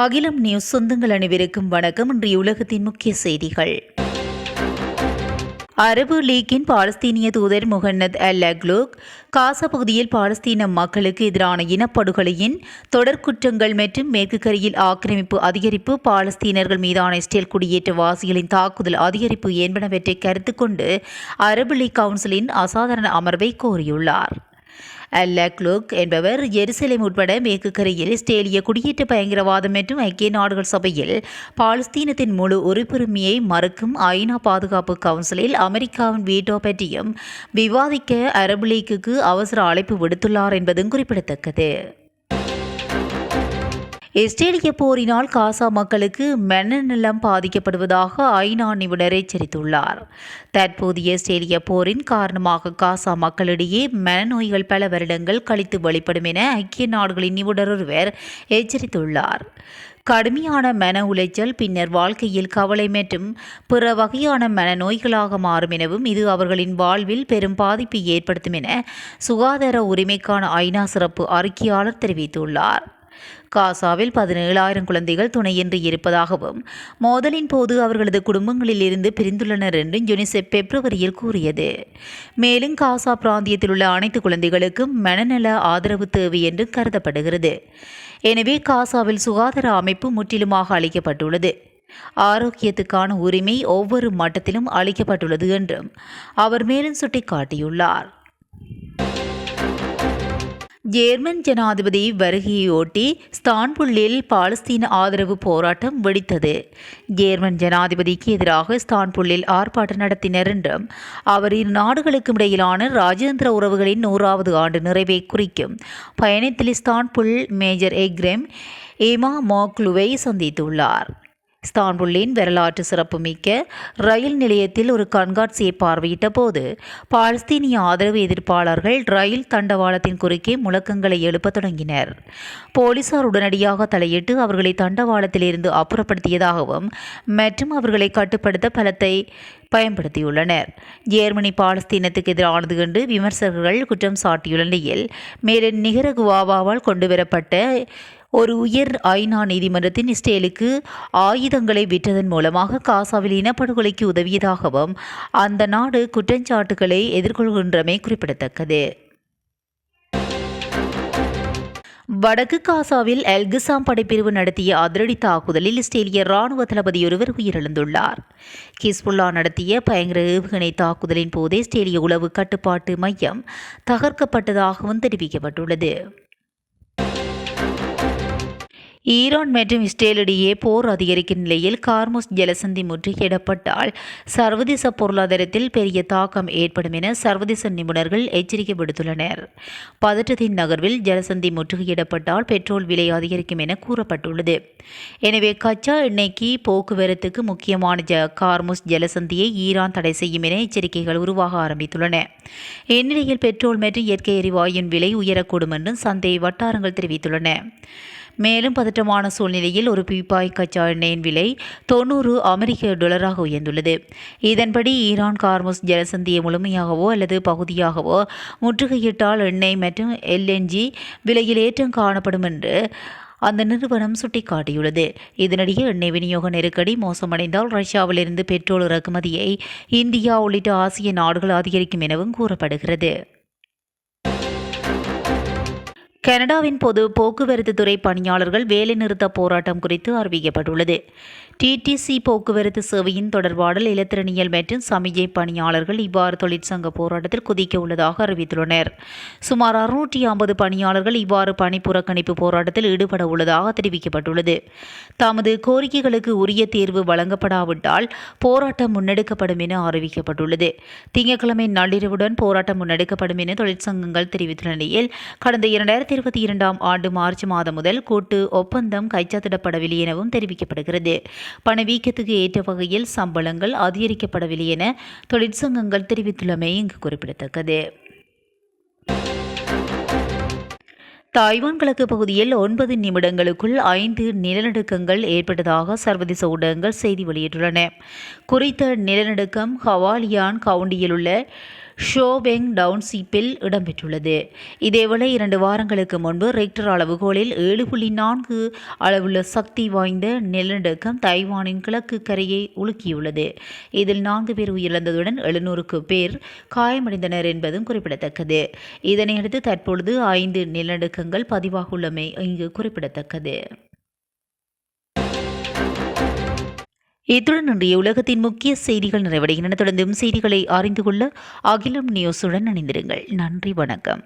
அகிலம் நியூஸ் சொந்தங்கள் அனைவருக்கும் வணக்கம். இன்றைய உலகத்தின் முக்கிய செய்திகள். அரபு லீக்கின் பாலஸ்தீனிய தூதர் முகன்னத் அல் அக்லூக் காசா பகுதியில் பாலஸ்தீன மக்களுக்கு எதிரான இனப்படுகொலையின் தொடர்குற்றங்கள் மற்றும் மேற்கு கரையில் ஆக்கிரமிப்பு அதிகரிப்பு பாலஸ்தீனர்கள் மீதான இஸ்ரேல் குடியேற்றவாசிகளின் தாக்குதல் அதிகரிப்பு என்பனவற்றை கருத்து கொண்டு அரபு லீக் கவுன்சிலின் அசாதாரண அமர்வை கோரியுள்ளார். அல்லக்லுக் என்பவர் எருசலேம் உட்பட மேற்குக்கரையில் இஸ்ரேலிய குடியேற்ற பயங்கரவாதம் மற்றும் ஐக்கிய நாடுகள் சபையில் பாலஸ்தீனத்தின் முழு உறுப்புரிமையை மறுக்கும் ஐநா பாதுகாப்பு கவுன்சிலில் அமெரிக்காவின் வீட்டோ பற்றியும் விவாதிக்க அரபு லீக்குக்கு அவசர அழைப்பு விடுத்துள்ளார் என்பதும் குறிப்பிடத்தக்கது. இஸ்ரேலிய போரினால் காசா மக்களுக்கு மனநலம் பாதிக்கப்படுவதாக ஐநா நிபுணர் எச்சரித்துள்ளார். தற்போதைய இஸ்ரேலிய போரின் காரணமாக காசா மக்களிடையே மனநோய்கள் பல வருடங்கள் கழித்து வெளிப்படும் என ஐக்கிய நாடுகளின் நிபுணர் ஒருவர் எச்சரித்துள்ளார். கடுமையான மன உளைச்சல் பின்னர் வாழ்க்கையில் கவலை மற்றும் பிற வகையான மனநோய்களாக மாறும் எனவும் இது அவர்களின் வாழ்வில் பெரும் பாதிப்பை ஏற்படுத்தும் என சுகாதார உரிமைக்கான ஐநா சிறப்பு அறிக்கையாளர் தெரிவித்துள்ளார். காசாவில் பதினேழாயிரம் குழந்தைகள் துணையின்றி இருப்பதாகவும் மோதலின் போது அவர்களது குடும்பங்களில் இருந்து பிரிந்துள்ளனர் என்றும் யுனிசெப் பிப்ரவரியில் கூறியது. மேலும் காசா பிராந்தியத்தில் உள்ள அனைத்து குழந்தைகளுக்கும் மனநல ஆதரவு தேவை என்று கருதப்படுகிறது. எனவே காசாவில் சுகாதார அமைப்பு முற்றிலுமாக அளிக்கப்பட்டுள்ளது. ஆரோக்கியத்துக்கான உரிமை ஒவ்வொரு மட்டத்திலும் அளிக்கப்பட்டுள்ளது என்றும் அவர் மேலும் சுட்டிக்காட்டியுள்ளார். ஜேர்மன் ஜனாதிபதி வருகையொட்டி ஸ்தான்புல்லில் பாலஸ்தீன ஆதரவு போராட்டம் வெடித்தது. ஜேர்மன் ஜனாதிபதிக்கு எதிராக ஸ்தான்புல்லில் ஆர்ப்பாட்டம் நடத்தினர் என்றும் அவர் இரு நாடுகளுக்கும் இடையிலான ராஜேந்திர உறவுகளின் நூறாவது ஆண்டு நிறைவை குறிக்கும் பயணத்தில் ஸ்தான்புல் மேஜர் எக்ரெம் ஏமா மோக்லுவை சந்தித்துள்ளார். ஸ்தான்புல்லின் வரலாற்று சிறப்புமிக்க ரயில் நிலையத்தில் ஒரு கண்காட்சியை பார்வையிட்ட போது பாலஸ்தீனிய ஆதரவு எதிர்ப்பாளர்கள் ரயில் தண்டவாளத்தின் குறுக்கே முழக்கங்களை எழுப்ப தொடங்கினர். போலீசார் உடனடியாக தலையிட்டு அவர்களை தண்டவாளத்திலிருந்து அப்புறப்படுத்தியதாகவும் மற்றும் அவர்களை கட்டுப்படுத்த பலத்தை பயன்படுத்தியுள்ளனர். ஜேர்மனி பாலஸ்தீனத்துக்கு எதிரானது என்று விமர்சகர்கள் குற்றம் சாட்டியுள்ள நிலையில் மேலும் நிகரகுவாவால் கொண்டுவரப்பட்ட ஒரு உயர் ஐநா நீதிமன்றத்தின் இஸ்ரேலுக்கு ஆயுதங்களை விற்றதன் மூலமாக காசாவில் இனப்படுகொலைக்கு உதவியதாகவும் அந்த நாடு குற்றச்சாட்டுகளை எதிர்கொள்கின்றமை குறிப்பிடத்தக்கது. வடக்கு காசாவில் எல்கிசாம் படைப்பிரிவு நடத்திய அதிரடி தாக்குதலில் இஸ்ரேலிய ராணுவ தளபதி ஒருவர் உயிரிழந்துள்ளார். கிஸ்புல்லா நடத்திய பயங்கர ஏவுகணை தாக்குதலின் போதே இஸ்ரேலிய உளவு கட்டுப்பாட்டு மையம் தகர்க்கப்பட்டதாகவும் தெரிவிக்கப்பட்டுள்ளது. ஈரான் மற்றும் இஸ்ரேலிடையே போர் அதிகரிக்கும் நிலையில் கார்முஸ் ஜலசந்தி முற்றுகையிடப்பட்டால் சர்வதேச பொருளாதாரத்தில் பெரிய தாக்கம் ஏற்படும் என சர்வதேச நிபுணர்கள் எச்சரிக்கை விடுத்துள்ளனர். பதற்றத்தின் நகர்வில் ஜலசந்தி முற்றுகையிடப்பட்டால் பெட்ரோல் விலை அதிகரிக்கும் என கூறப்பட்டுள்ளது. எனவே கச்சா எண்ணெய்க்கு போக்குவரத்துக்கு முக்கியமான ஜ கார்முஸ் ஜலசந்தியை ஈரான் தடை செய்யும் என எச்சரிக்கைகள் உருவாக ஆரம்பித்துள்ளன. இந்நிலையில் பெட்ரோல் மற்றும் இயற்கை எரிவாயுவின் விலை உயரக்கூடும் என்றும் சந்தை வட்டாரங்கள் தெரிவித்துள்ளன. மேலும் பதட்டமான சூழ்நிலையில் ஒரு பீப்பாய் கச்சா எண்ணெயின் விலை தொண்ணூறு அமெரிக்க டாலராக உயர்ந்துள்ளது. இதன்படி ஈரான் கார்முஸ் ஜலசந்தியை முழுமையாகவோ அல்லது பகுதியாகவோ முற்றுகையிட்டால் எண்ணெய் மற்றும் எல்என்ஜி விலையில் ஏற்றம் காணப்படும் என்று அந்த நிறுவனம் சுட்டிக்காட்டியுள்ளது. இதனிடையே எண்ணெய் விநியோக நெருக்கடி மோசமடைந்தால் ரஷ்யாவிலிருந்து பெட்ரோல் இறக்குமதியை இந்தியா உள்ளிட்ட ஆசிய நாடுகள் அதிகரிக்கும் எனவும் கூறப்படுகிறது. கனடாவின் பொது போக்குவரத்து துறை பணியாளர்கள் வேலைநிறுத்த போராட்டம் குறித்து அறிவிக்கப்பட்டுள்ளது. டிடிசி போக்குவரத்து சேவையின் தொடர்பாடல் இலத்திரனியல் மற்றும் சமிகை பணியாளர்கள் இவ்வாறு தொழிற்சங்க போராட்டத்தில் குதிக்க உள்ளதாக அறிவித்துள்ளனர். சுமார் அறுநூற்றி ஐம்பது பணியாளர்கள் இவ்வாறு பணி புறக்கணிப்பு போராட்டத்தில் ஈடுபட உள்ளதாக தெரிவிக்கப்பட்டுள்ளது. தமது கோரிக்கைகளுக்கு உரிய தீர்வு வழங்கப்படாவிட்டால் போராட்டம் முன்னெடுக்கப்படும் என அறிவிக்கப்பட்டுள்ளது. திங்கட்கிழமை நள்ளிரவுடன் போராட்டம் முன்னெடுக்கப்படும் என தொழிற்சங்கங்கள் தெரிவித்துள்ள நிலையில் கடந்த இரண்டாயிரத்தி இருபத்தி இரண்டாம் ஆண்டு மார்ச் மாதம் முதல் கூட்டு ஒப்பந்தம் கைச்சாத்திடப்படவில்லை எனவும் தெரிவிக்கப்படுகிறது. பணவீக்கத்துக்கு ஏற்ற வகையில் சம்பளங்கள் அதிகரிக்கப்படவில்லை என தொழிற்சங்கங்கள் தெரிவித்துள்ளமை இங்கு குறிப்பிடத்தக்கது. தாய்வான் கிழக்கு பகுதியில் ஒன்பது நிமிடங்களுக்குள் ஐந்து நிலநடுக்கங்கள் ஏற்பட்டதாக சர்வதேச ஊடகங்கள் செய்தி வெளியிட்டுள்ளன. குறித்த நிலநடுக்கம் ஹவாலியான் கவுண்டியில் உள்ள ஷோபெங் டவுன்ஷிப்பில் இடம்பெற்றுள்ளது. இதேவேளை இரண்டு வாரங்களுக்கு முன்பு ரெக்டர் அளவுகோலில் ஏழு புள்ளி நான்கு அளவுள்ள சக்தி வாய்ந்த நிலநடுக்கம் தைவானின் கிழக்கு கரையை உலுக்கியுள்ளது. இதில் நான்கு பேர் உயிரிழந்ததுடன் எழுநூறுக்கு பேர் காயமடைந்தனர் என்பதும் குறிப்பிடத்தக்கது. இதனையடுத்து தற்பொழுது ஐந்து நிலநடுக்கங்கள் பதிவாகுள்ளமை இங்கு குறிப்பிடத்தக்கது. இத்துடன் இன்றைய உலகத்தின் முக்கிய செய்திகள் நிறைவடைகின்றன. தொடர்ந்தும் செய்திகளை அறிந்து கொள்ள அகிலம் நியூஸுடன் இணைந்திருங்கள். நன்றி வணக்கம்.